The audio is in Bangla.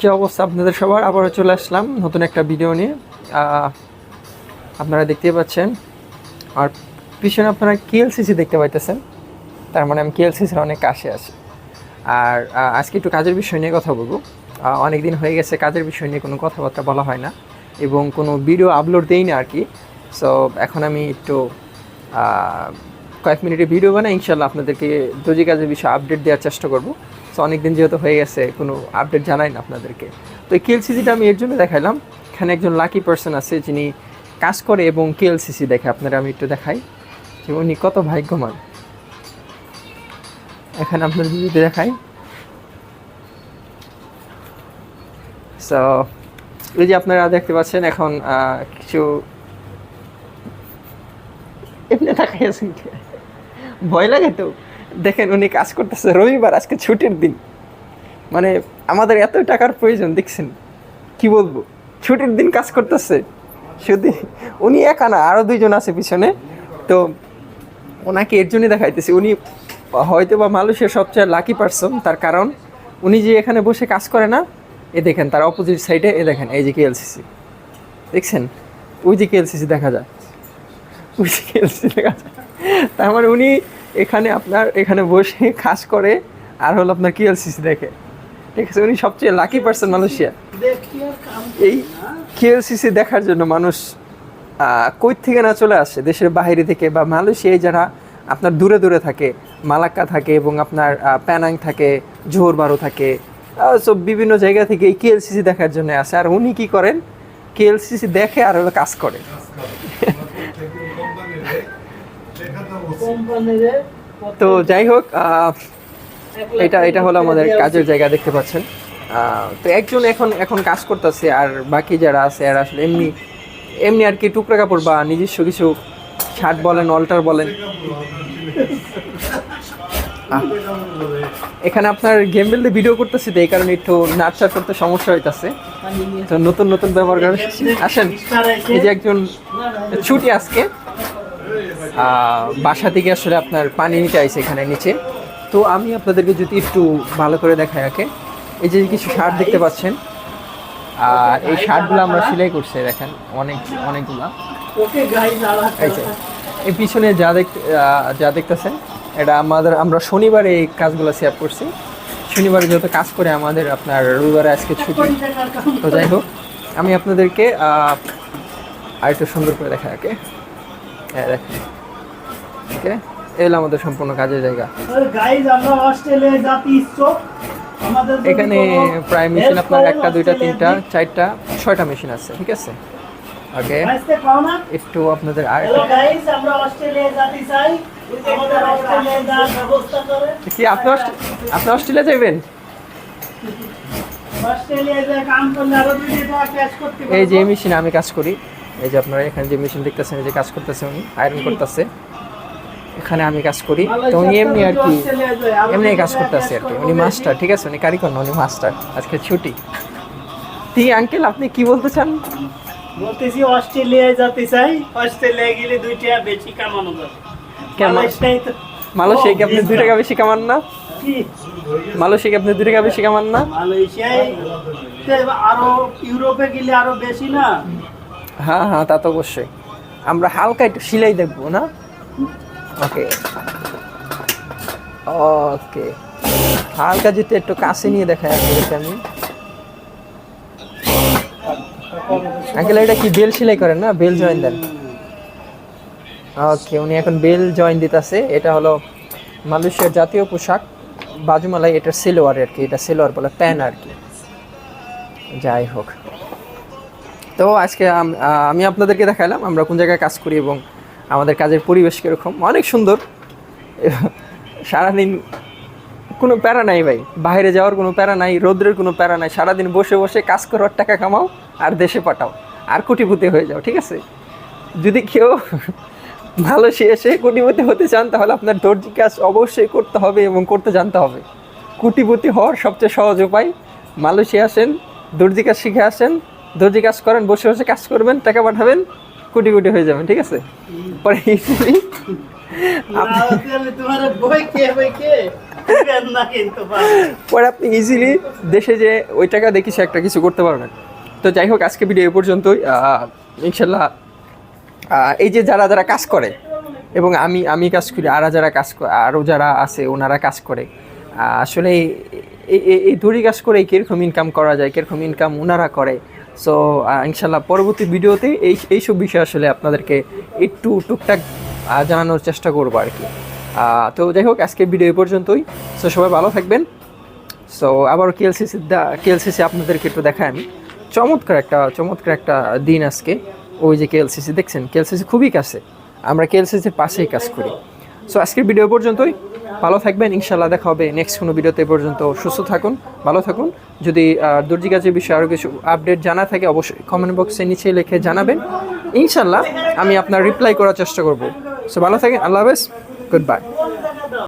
কি অবস্থা আপনাদের সবার? আবারও চলে আসলাম নতুন একটা ভিডিও নিয়ে। আপনারা দেখতেই পাচ্ছেন, আর পিছনে আপনারা কেএলসিসি দেখতে পাইতেছেন। তার মানে আমি কেএলসিসির অনেক কাছে আছি। আর আজকে একটু কাজের বিষয় নিয়ে কথা বলব। অনেক দিন হয়ে গেছে কাজের বিষয় নিয়ে কোনো কথাবার্তা বলা হয় না এবং কোনো ভিডিও আপলোড দেই না আর কি। সো এখন আমি একটু কয়েক মিনিটের ভিডিও বানাই ইনশাল্লাহ আপনাদেরকে দর্জি কাজের বিষয়ে আপডেট দেওয়ার চেষ্টা করব। সো অনেক দিন যেহেতু হয়ে গেছে, কোনো আপডেট জানাই না আপনাদেরকে। তো এই কেএলসিসিটা আমি এর জন্য দেখাইলাম। এখানে একজন লাকি পার্সন আছে, যিনি কাজ করে এবং কেএলসিসি দেখে। আপনারা আমি একটু দেখাই। যে উনি কত ভাগ্যমান এখানে আপনার ভিডিওতে দেখাই। সো এই যে আপনারা দেখতে পাচ্ছেন, এখন কিছু এমনি তাকাই আছেন ভয় লাগে তো। দেখেন উনি কাজ করতেছে রবিবার, আজকে ছুটির দিন। মানে আমাদের এত টাকার প্রয়োজন, দেখছেন? কি বলব? ছুটির দিন কাজ করতেছে। শুধু উনি একা না আরও দুইজন আছে পিছনে। তো ওনাকে এর জন্যই দেখাইতেছি। উনি হয়তো বা মানুষের সবচেয়ে লাকি পারসন তার কারণ উনি যে এখানে বসে কাজ করে না, এ দেখেন, তার অপোজিট সাইডে এ দেখেন, এই যে কেএলসিসি দেখছেন? ওই যে কেএলসিসি দেখা যায়। ওই যে কেএলসিসি দেখা যায়। তার মানে উনি এখানে আপনার, এখানে বসে কাজ করে, আর হলো আপনার কেএলসিসি দেখে। ঠিক আছে, উনি সবচেয়ে লাকি পারসন মালয়েশিয়া। এই কেএলসিসি দেখার জন্য মানুষ কই থেকে না চলে আসে? দেশের বাইরে থেকে বা মালয়েশিয়ায় যারা আপনার দূরে দূরে থাকে, মালাক্কা থাকে এবং আপনার প্যানাং থাকে জোহর বারো থাকে সব বিভিন্ন জায়গা থেকে এই কেএলসিসি দেখার জন্য আসে। আর উনি কি করেন? কেএলসিসি দেখে আর হলো কাজ করে তো যাই হোক এটা এটা হলো আমাদের কাজের জায়গা দেখতে পাচ্ছেন। তো একজন এখন এখন কাজ করতেছে আর বাকি যারা আছে এরা আসলে এমনি এমনি আর কি টুকরা কাপড় বা নিজস্ব কিছু শার্ট বলেন অল্টার বলেন। এখানে আপনার গেম বেলতে ভিডিও করতেছি তো এই কারণে একটু নাচচার করতে সমস্যা হইতাছে। তো নতুন নতুন ব্যবহার করেন আসেন এই যে একজন ছুটি আজকে। বাসা থেকে আসলে আপনার পানি নিতে আইছে এখানে নিচে। তো আমি আপনাদেরকে যদি একটু ভালো করে দেখাই ওকে এই যে কিছু শার্ট দেখতে পাচ্ছেন। আর এই শার্টগুলো আমরা সেলাই করছি দেখেন অনেক অনেকগুলা। এই পিছনে যা দেখ যা দেখতেছেন এটা আমাদের আমরা শনিবারে এই কাজগুলো সেভ করছি। শনিবারে যত কাজ করে আমাদের আপনার রবিবারে আজকে ছুটি। তো যাই হোক আমি আপনাদেরকে আহ, আরেকটু সুন্দর করে দেখা ওকে হ্যাঁ দেখেন ওকে? এলো আমাদের সম্পূর্ণ কাজের জায়গা। এখানে প্রায় মেশিন আপনার একটা দুইটা তিনটা চারটা ছয়টা মেশিন আছে ঠিক আছে? ওকে? একটু আপনাদের আর কি আপনি আপনি অস্ট্রেলিয়া যাবেন এই যে মেশিনে আমি কাজ করি। এই যে আপনারা এখানে যে মেশিন দেখতেছেন যে কাজ করতেছে উনি আয়রন করতেছে। এখানে আমি কাজ করি। তো উনি এমনি আর কি এমনি কাজ করতেছে আর কি। উনি মাস্টার ঠিক আছে? উনি কারিগর না উনি মাস্টার আজকে ছুটি। ঠিক আঙ্কেল আপনি কি বলতে চান? বলতেছি অস্ট্রেলিয়ায় যেতে চাই অস্ট্রেলিয়ায় গেলে দুই টাকা বেশি কামানো যাবে। কেন? মালয়েশিয়ায় তো মালয়েশিয়া কি আপনি দুই টাকা বেশি কামান না? কি? মালয়েশিয়া কি আপনি দুই টাকা বেশি কামান না? মালয়েশিয়ায় আরও ইউরোপে গেলে আরও বেশি না? হ্যাঁ হ্যাঁ তা তো অবশ্যই। আমরা হালকা একটু সিলাই দেখব, না? ওকে ওকে হালকা যদি একটু কাছে নিয়ে দেখাই আপনাদেরকে আমি। আঙ্কেল, এটা কি বেল সেলাই করেন, না? বেল জয়েন দেন। ওকে উনি এখন বেল জয়েন দিতেছে। এটা হলো মালয়েশিয়ার জাতীয় পোশাক। বাজুমালাই এটা সেলোয়ার আর কি, এটা সেলোয়ার বলে প্যান আর কি। যাই হোক। তো আজকে আমি আপনাদেরকে দেখালাম আমরা কোন জায়গায় কাজ করি এবং আমাদের কাজের পরিবেশ কীরকম। অনেক সুন্দর। সারাদিন কোনো প্যারা নাই ভাই। বাইরে যাওয়ার কোনো প্যারা নাই, রৌদ্রের কোনো প্যারা নাই। সারাদিন বসে বসে কাজ করার টাকা কামাও আর দেশে পাঠাও। আর কোটিপতি হয়ে যাও, ঠিক আছে? যদি কেউ ভালো এসে কোটিপতি হতে চান, তাহলে আপনার দর্জি কাজ অবশ্যই করতে হবে এবং করতে জানতে হবে। কোটিপতি হওয়ার সবচেয়ে সহজ উপায়, মালয়েশিয়া আসেন দর্জি কাজ শিখে আসেন দর্জি কাজ করেন বসে বসে কাজ করবেন টাকা পাঠাবেন কোটি কোটি হয়ে যাবেন ঠিক আছে? পরে। পরে আপনি ইজিলি দেশে যে ওই টাকা দিয়ে কিছু একটা কিছু করতে পারবেন। তো যাই হোক আজকে ভিডিও এ পর্যন্তই। ইনশাল্লাহ এই যে যারা যারা কাজ করে এবং আমি আমি কাজ করি আর যারা কাজ করে আরও যারা আছে ওনারা কাজ করে আসলে এই- এই এই- এই দড়ি কাজ করে কীরকম ইনকাম করা যায় কীরকম ইনকাম ওনারা করে সো ইনশাল্লাহ পরবর্তী ভিডিওতে এই, এইসব বিষয় আসলে আপনাদেরকে একটু টুকটাক জানানোর চেষ্টা করব আর কি। তো যাই হোক আজকে ভিডিও পর্যন্তই। সো সবাই ভালো থাকবেন। সো আবার কেএলসিসি কেএলসিসি আপনাদেরকে একটু দেখাই আমি। চমৎকার একটা চমৎকার একটা দিন আজকে। ওই যে কেএলসিসি দেখছেন? কেএলসিসি খুবই কাছে। আমরা কেএলসিসির পাশেই কাজ করি। সো আজকের ভিডিও পর্যন্তই। ভালো থাকবেন ইনশাল্লাহ দেখা হবে নেক্সট কোনো ভিডিওতে পর্যন্ত। সুস্থ থাকুন, ভালো থাকুন। যদি দর্জি কাজের বিষয়ে আরও কিছু আপডেট জানা থাকে, অবশ্যই কমেন্ট বক্সে নিচে লিখে জানাবেন। ইনশাল্লাহ আমি আপনার রিপ্লাই করার চেষ্টা করব। সো ভালো থাকেন, আল্লাহ হাফেজ গুড বাই